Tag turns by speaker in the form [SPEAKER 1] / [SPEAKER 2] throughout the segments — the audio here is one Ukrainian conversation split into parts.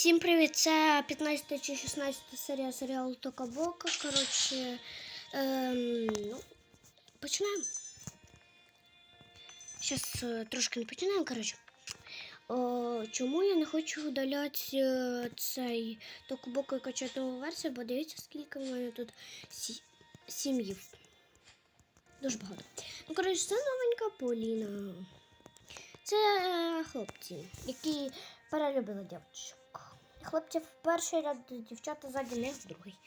[SPEAKER 1] Всім привіт! Це 15 чи 16 серія серіалу Тока Бока. Коротше, ем, ну, починаємо. Зараз трошки не починаємо. Коротше. О, чому я не хочу видаляти е, цей Току Бока і качати нову версію, бо дивіться, скільки в мене тут сі- сім'їв. Дуже багато. Ну, коротше, це новенька Поліна. Це е, хлопці, які перелюбили дівчинок. Хлопці в перший ряд, дівчата ззаді них в другий.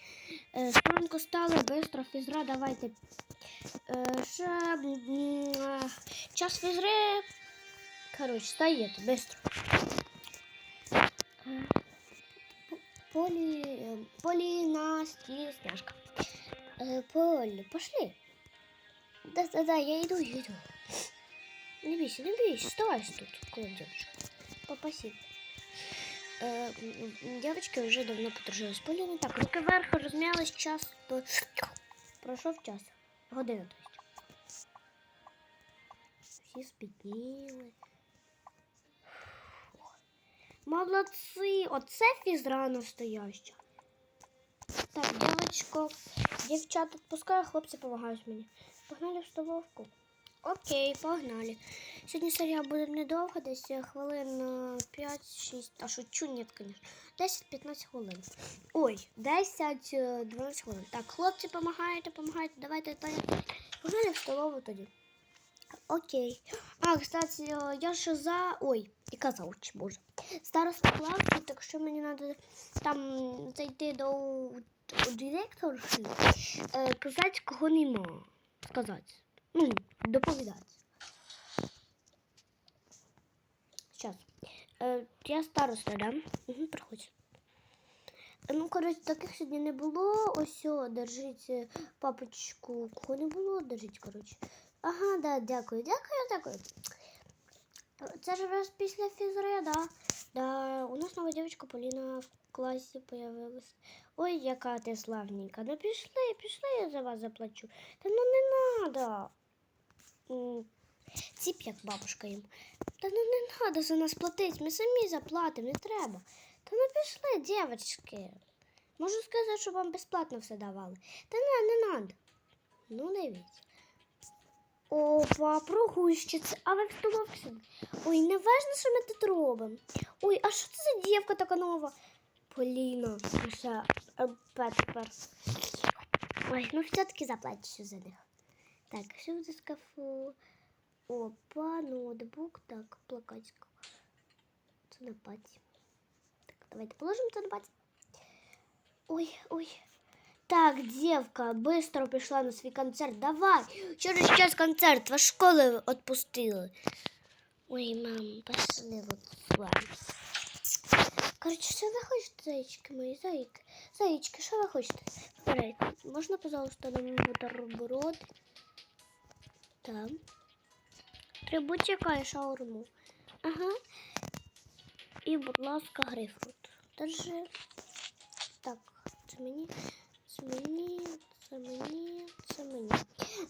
[SPEAKER 1] Е, стали, бистро, фізра, давайте. Е, ще, е, час фізри. Коротше, стаєте, бистро. Полі, Полі, Насті, Сняшка. Полі, пошли. Да-да-да, я иду, я иду. Не бейся, не бейся, оставайся тут, около девушки. Попаси. М, девочки уже давно подружились с Полиной. Так, руки вверх, размялась час. Пройшов час. Година, то есть. Всі спітніли. Молодці! Оце фізра настояща. Так, девочко, дівчата відпускаю, хлопці допомагають мені. Погнали в столовку. Окей, погнали. Сьогодні серія буде недовго, десь е, хвилин е, 5-6, а шучу, ні, звісно. 10-15 хвилин. Ой, 10-12 хвилин. Так, хлопці, допомагаєте, допомагаєте, давайте. Погнали в столову тоді. Окей. А, кстати, е, я ще за. Ой, і казав, чи боже. Староста класу, так що мені треба там зайти до директорші, е, казати, кого нема. Сказати. Ну, доповідати. Сейчас. Е, я староста, да? Угу, проходь. Ну, коротше, таких сьогодні не було. Ось, о, держіть е, папочку. Кого не було, держіть, коротше. Ага, да, дякую, дякую, дякую. Це ж раз після фізри, да. Да, у нас нова дівчинка Поліна в класі появилась. Ой, яка ти славненька. Ну пішли, пішли, я за вас заплачу. Та ну не надо. Ціп як бабушка їм. Та ну не надо за нас платити, ми самі заплатимо, не треба. Та ну пішли, дівчатки. Можу сказати, що вам безплатно все давали. Та не, не надо. Ну, дивіться. Опа, прогульщиця, а ви в столовці? Ой, не важно, що ми тут робимо. Ой, а що це за дівка така нова? Поліна, наша е, Петер. Ой, ну все-таки заплачу за них. Так, що в шкафу? Опа, ноутбук, так, плакатик. Це. Так, давайте положимо це. Ой, ой. Так, девка, быстро пришла на свой концерт. Давай, через час концерт, вас школи отпустили. Ой, мам, пошли вот с вами. Короче, що ви хочете, зайчики мої, зайки? Зайчики, що ви хочете? Вибирайте. Можна, пожалуйста, нам бутерброд? Там. Трибутика і шаурму. Ага. І, будь ласка, грейпфрут. Держи. Так, це мені, це мені, це мені, це мені.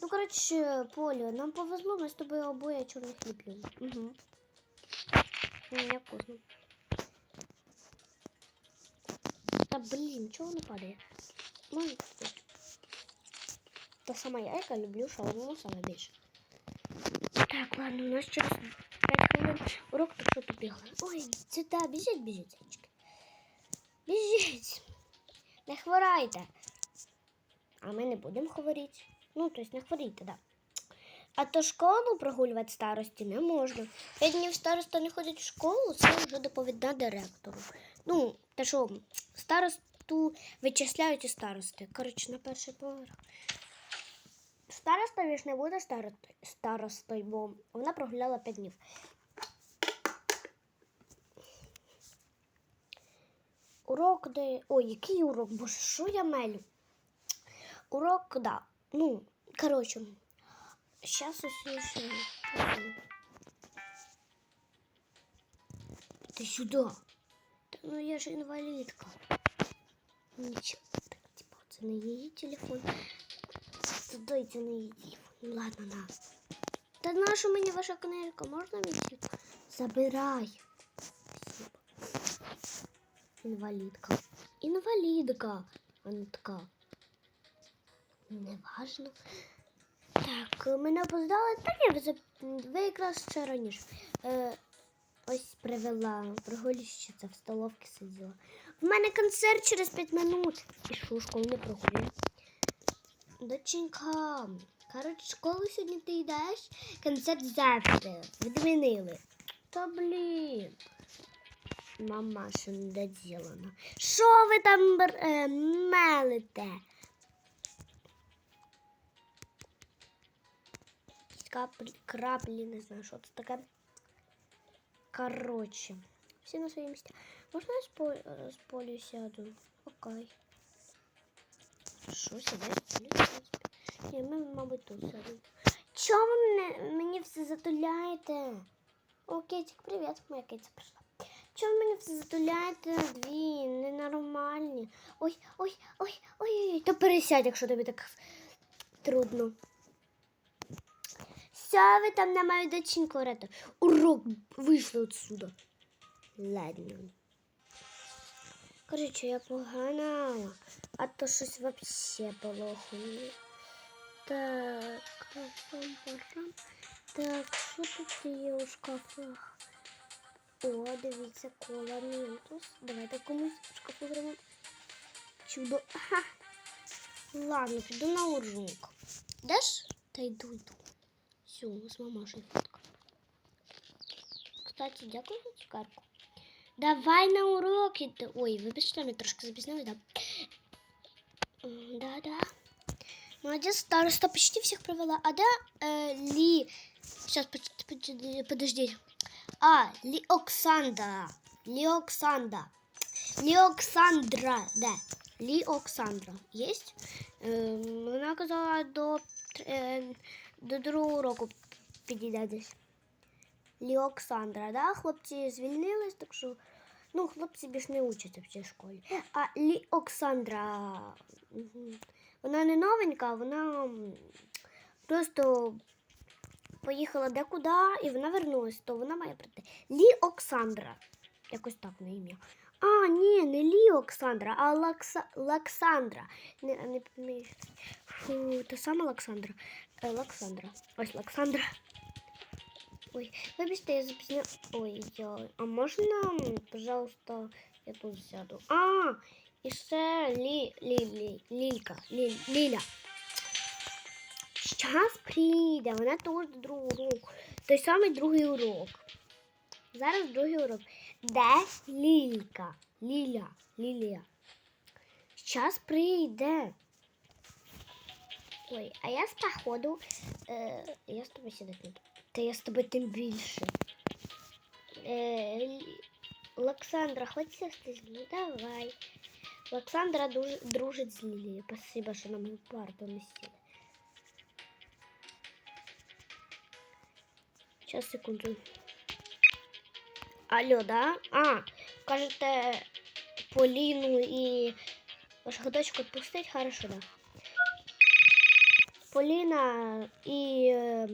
[SPEAKER 1] Ну, коротше, Полю, нам повезло, ми з тобою обоє чорний хліб любимо. Угу. Мені вкусно. Та блін, чого не падає? Тут. Та сама я, яка люблю шаурму саме більше. Так, ладно, у нас через 5 хвилин урок, так що побігли. Ой, сюди, біжіть, біжіть, зайчики. Біжіть. Не хворайте. А ми не будемо хворіти. Ну, тобто не хворійте, да. А то школу прогулювати старості не можна. П'ять днів староста не ходить в школу, це вже доповідна директору. Ну, те що, старосту вичисляють і старости. Коротше, на перший поверх. Староста ж не буде старостою, старостою, бо вона прогуляла 5 днів. Урок де. Ой, який урок? Боже, що я мелю? Урок, да. Ну, коротше, зараз усе ще. Ти сюди. Та ну я ж інвалідка. Нічого, так, типа, це не її телефон. Це не її. Ну, Ладно, на. Та наша мені ваша книжка, можна мені? Забирай. Інвалідка. Інвалідка. Вона така. Неважно. Так, мене опоздали. Та ні, ви, якраз ще раніше. Е, ось привела прогулюючиця в столовці сиділа. В мене концерт через 5 минут. І школу не прогулюю. Доченька, коротше, школу сьогодні ти йдеш, концерт завтра. Відмінили. Та блін. Мамаша недоділана. Що ви там бр- е, мелите? Якісь Каплі, краплі, не знаю, що це таке. Коротше, всі на свої місця. Можна я з, по, е, з полю сяду? Окей. Що сідає ми, мабуть, тут сядемо. Чому мене, мені все затуляєте? О, Кетик, привіт, моя Кетя прийшла. Чому мене все затуляєте? Дві, ненормальні. Ой, ой, ой, ой, ой. То пересядь, якщо тобі так трудно. Що ви там на мою доченьку орете? Урок вийшли отсюда. Ладно. Короче, я погана, а то щось вообще плохо. Так, пам-пам-пам. Так, що тут є у шкафах? О, дивіться, кола Ментус. Давайте комусь в шкафу зробимо. Чудо. Ага. Ладно, піду на урок. Даш? Та йду, йду. Все, з мамашею фотка. Кстати, дякую за цукерку. Давай на уроки. ти- Ой, вибачте, ми трошки запізнились, да? М, Да-да. Молодец, староста почти всех провела. А да, э, Ли... Сейчас, подожди, подожди. А, Ли Оксандра. Ли Оксандра. Ли Оксандра, да. Ли Оксандра. Есть? Ем, вона казала до, е, до другого року підійде Десь. Лі Оксандра, да? Хлопці звільнились, так що ну, хлопці більш не учаться в цій школі. А Лі Оксандра. Вона не новенька, вона просто поїхала декуди і вона вернулась, то вона має прийти. Лі Оксандра. Якось так на ім'я. А, ні, не Лі Оксандра, а Лакса... Лаксандра. Не, не, не... Фу, та сама Лаксандра. Е, Лаксандра. Ось Лаксандра. Ой, вибачте, я запізня... Ой, я... А можна, пожалуйста, я тут сяду? А, і ще Лі... Лі... Лі... Лілька. Лі... Ліля. Прийде, вона теж другий урок. Той самий другий урок. Зараз другий урок. Де Лілька? Ліля. Лілія. Щас прийде. Ой, а я з походу. Е, я з тобою сідати не. Та я з тобою тим більше. Е, Олександра, хоч сісти зі мною? Давай. Олександра дуже дружить з Лілією. Спасибо, що на мою парту не сіли. Сейчас, секунду. Алло, да? А, кажете, Поліну і вашого дочку відпустить? Хорошо, да. Поліна і е,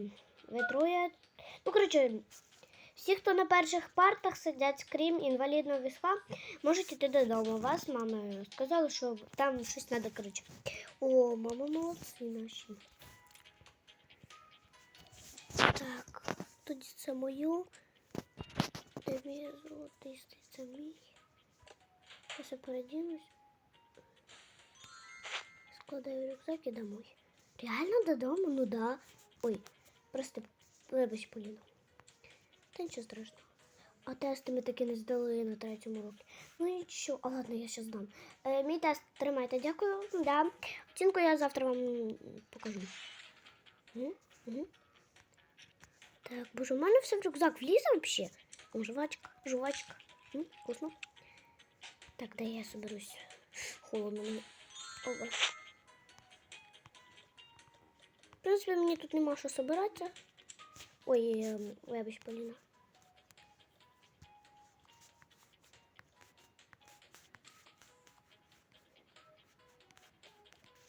[SPEAKER 1] ви троє. Ну, коротше, всі, хто на перших партах сидять, крім інвалідного візка, можуть іти додому. Вас мама сказала, що там щось треба, коротше. О, мама молодці наші. Так, тоді це мою. Тобі золотистий це мій. Я передінусь. Складаю рюкзак і домой. Реально додому? Ну да. Ой, просто вибач, Поліна. Та нічого страшного. А тести ми таки не здали на третьому році. Ну нічого, а ладно, я ще здам. Е, мій тест тримайте, дякую. Да. Оцінку я завтра вам покажу. Угу. Так, боже, у мене все в рюкзак влізе взагалі. О, жвачка, жвачка. М, вкусно. Так, дай я соберусь. Холодно мені. Ова. Принципі, мені тут нема що собиратися. Ой, вибач, Поліна.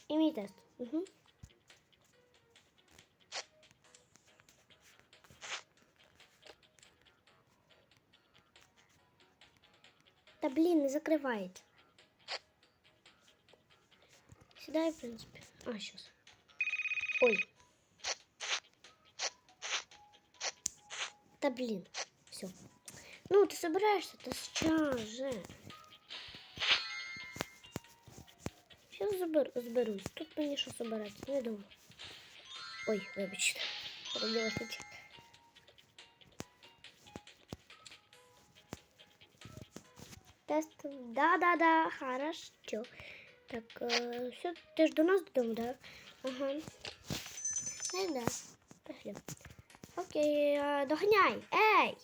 [SPEAKER 1] І мій тест. Угу. Та блін, не закривається. Сідай, в принципі. А, щас. Ой. Та блін. Все. Ну, ти собираєшся, та сейчас же. Сейчас забер... зберусь. Тут мені що собирати, не думаю. Ой, вибачте. Родилась нічого. Тест. Да-да-да, хорошо. Так, э, все, ты ж до нас додому, да? Ага. Ну да. Пошли. Окей, э, доганяй. Ей!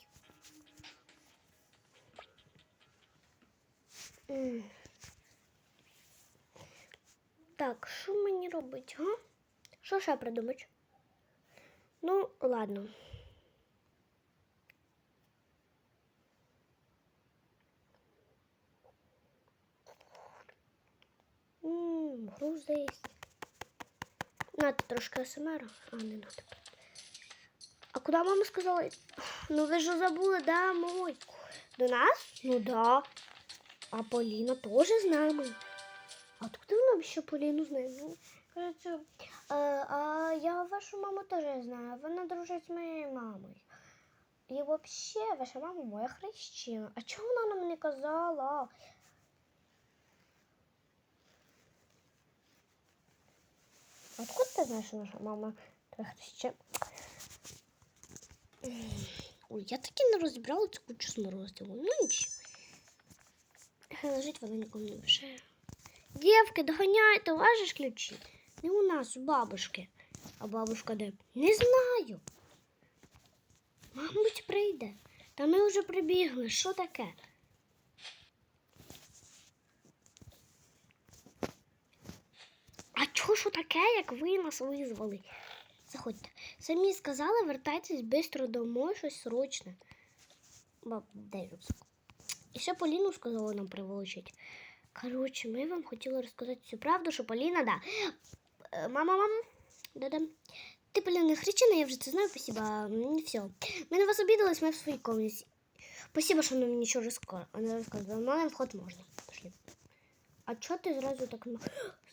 [SPEAKER 1] Так, що мені робити, га? Що ще придумати? Ну, ладно. Ммм, груз есть. Надо трошки СМР, а не надо. А куда мама сказала? Ну ви ж забули домой. До нас? Ну да. А Поліна теж з нами. А откуда вона ще Поліну знає? Ну, кажеться, е, а я вашу маму теж знаю. Вона дружить з моєю мамою. І взагалі, ваша мама моя хрещена. А чого вона нам не казала? Откуда ты знаешь, что наша мама твоя хрещена? Ой, я таки не розібрала цю кучу сморозиву. Ну нічого. Хай лежить вона нікому не мешає. Дівки, доганяйте, вас ключі. Не у нас, у бабушки. А бабушка де? Не знаю. Мабуть, прийде. Та ми вже прибігли. Що таке? А чого що таке, як ви нас визвали? Заходьте. Самі сказали, вертайтесь швидко домой, щось срочне. Баб, дай. І ще Поліну сказала нам приволочить. Коротше, ми вам хотіли розказати всю правду, що Поліна, да. Е, Мама, мама, да-да. Ти, Поліна, хрещена, я вже це знаю, спасибо. Все. Ми на вас обідались, ми в своїй комнаті. Спасибо, що нам нічого розказували. Мамі вход можна. Пошли. А чого ти зразу так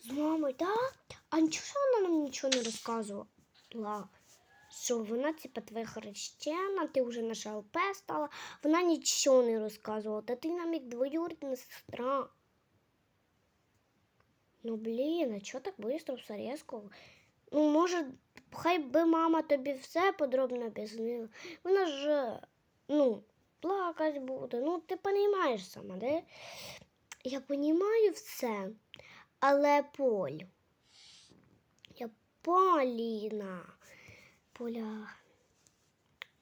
[SPEAKER 1] з мамою, да? А нічого вона нам нічого не розказувала? Що вона, типа, твоя хрещена, ти вже наша ЛП стала, вона нічого не розказувала. Та ти нам як двоюрідна сестра. Ну блін, а чого так швидко все різко? Ну, може, хай би мама тобі все подробно об'яснила. Вона ж, ну, плакать буде. Ну, ти розумієш сама, де? Я розумію все, але Поль. Я Поліна. Поля.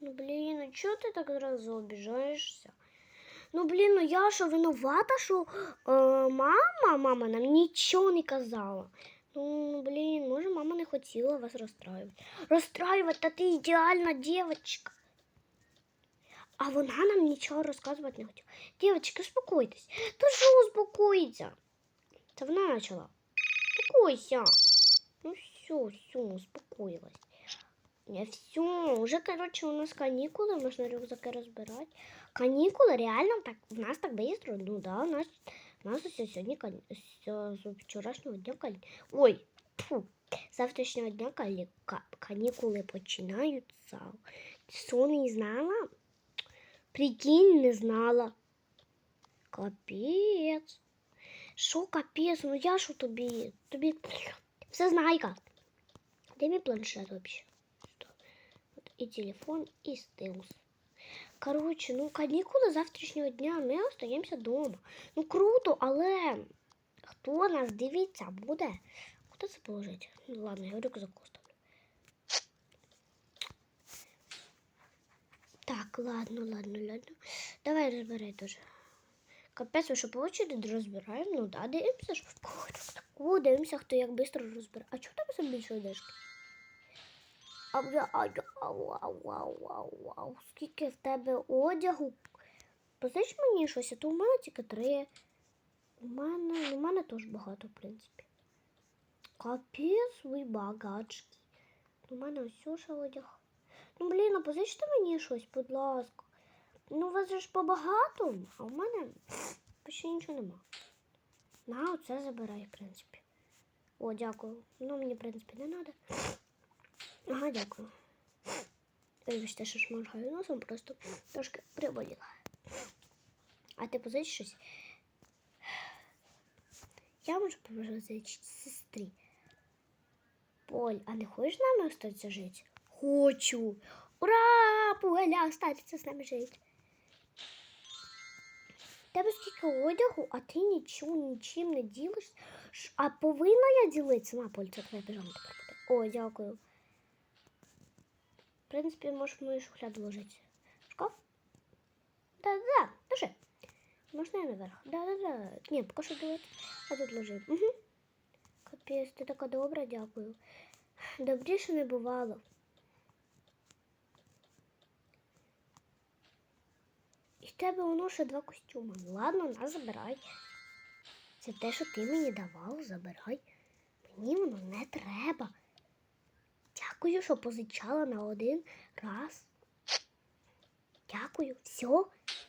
[SPEAKER 1] Ну, блін, а чого ти так зразу обіжаєшся? Ну, блін, ну я що винувата, що е, мама, мама нам нічого не казала. Ну, блін, може, мама не хотіла вас розстраювати. Розстраювати, та ти ідеальна дівчинка. А вона нам нічого розказувати не хотіла. Дівчатки, успокойтесь. Та що успокоїться? Це вона почала. Успокойся. Ну все, все, успокоилась. Не все, уже, короче, у нас каникулы, можно рюкзаки разбирать. Каникулы реально так, у нас так быстро? Ну да, у нас, у нас все сегодня, кан- всё с вчорашнього дня, кан- ой, фу, з завтрашнього дня калі- ка- канікули починаються. Ти що, не знала? Прикинь, не знала. Капець. Що капець? Ну я що тобі? Тобі все знайка. Де мій планшет вообще? И телефон, и стилус. Короче, ну канікули завтрашнього дня, ми остаємося вдома. Ну круто, але хто нас дивиться буде? Куди це положити? Ну ладно, я рюкзак оставлю. Так, ладно, ладно, ладно. Давай розбирай теж. Капець, ми що по очереді розбираємо? Ну да, дивимося ж. О, дивимося, хто як швидко розбирає. А чого тебе більше одежки? Ау, ау, ау, ау, ау, ау, ау. Скільки в тебе одягу? Позич мені щось, а то у мене тільки три. У мене, у мене теж багато, в принципі. Капець, ви багачки. У мене ось ще одяг. Ну, блін, а позичте мені щось, будь ласка. Ну, у вас же ж побагато, а у мене Почти нічого нема. На, оце забирай, в принципі. О, дякую. Ну, мені, в принципі, не треба. Ага, дякую. Вибачте, що шморгаю носом, просто трошки приболіла. А ти позичиш щось? Я можу позичити сестрі. Поль, а не хочеш з нами остатися жити? Хочу. Ура! Поля, остатися з нами жити. Тебе скільки одягу, а ти нічого нічим не ділиш. Ш- А повинна я ділитися? На, Поль, це твоя буде. О, дякую. В принципі, можеш мою шухляду ложити. Шкаф? Да-да, держи. Можна я наверх? Да-да-да. Ні, поки що давай. А тут ложи. Угу. Капець, ти така добра, дякую. Добріше не бувало. І в тебе воно ще два костюми. Ладно, на, забирай. Це те, що ти мені давав, забирай. Мені воно не треба. Дякую, що позичала на один раз. Дякую. Все,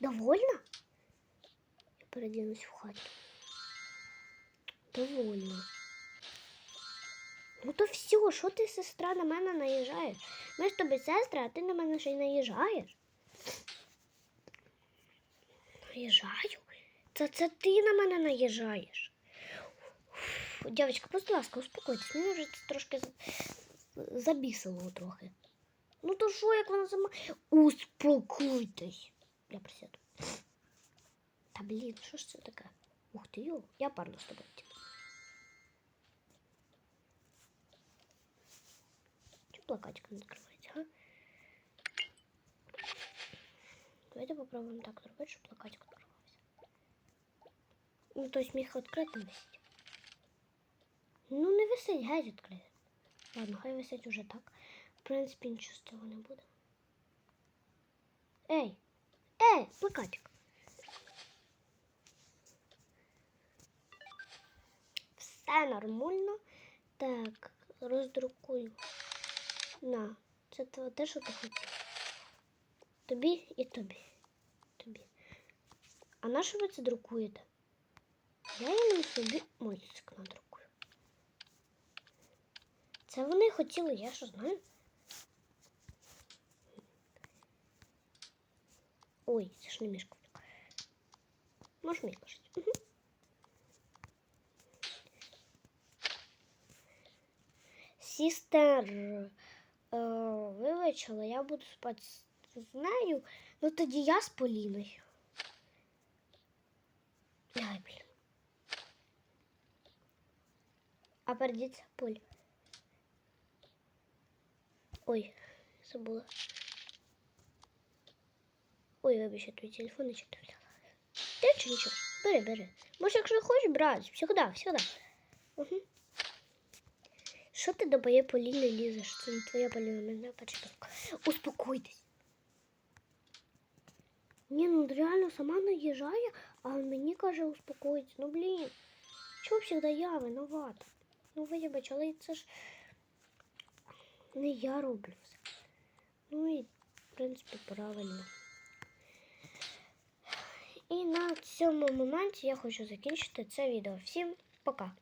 [SPEAKER 1] довольна? Я передінусь в хаті. Довольна. Ну то все, що ти, сестра, на мене наїжджаєш? Ми ж тобі сестра, а ти на мене ще й наїжджаєш. Наїжджаю? Це це ти на мене наїжджаєш. Дівчатка, будь ласка, успокойтесь, мені вже це трошки забісило трохи. Ну то що, як вона сама. Успокойтесь. Я присяду. Та блін, що ж це таке? Ух ти йо, я парно з тобою. типу. Чому плакатик не відкривається, а? Давайте попробуємо так зробити, щоб плакатик відкривався. Ну, то есть міг відкритим висить. Ну, не висить, геть відкрити. Ладно, хай висить уже так. В принципі, нічого з цього не буде. Ей! Ей, плакатик! Все нормально. Так, роздрукую. На, це те- що ти хотів. Тобі і тобі. Тобі. А на що ви це друкуєте? Я їм собі мультик надрукую. Це вони хотіли, я що знаю. Ой, це ж не мішка. Можеш лежить. Угу. Сістер, е, вибачила, я буду спати з нею. Ну тоді я з Поліною. Ай, блін. А передіться Поль. Ой, забула. Ой, вибачте, твій телефон не читав. Ти чи нічого? Бери, бери. Може, якщо хочеш брати, всегда, всегда. Угу. Що ти до моєї Поліни лізеш? Це не твоя Поліна, мене початок. Успокойтесь. Ні, ну реально сама наїжджає, а мені каже успокоїтися. Ну блін. Чого завжди я виновата? Ну вибач, але це ж не я роблю все. Ну і, в принципі, правильно. І на цьому моменті я хочу закінчити це відео. Всім пока!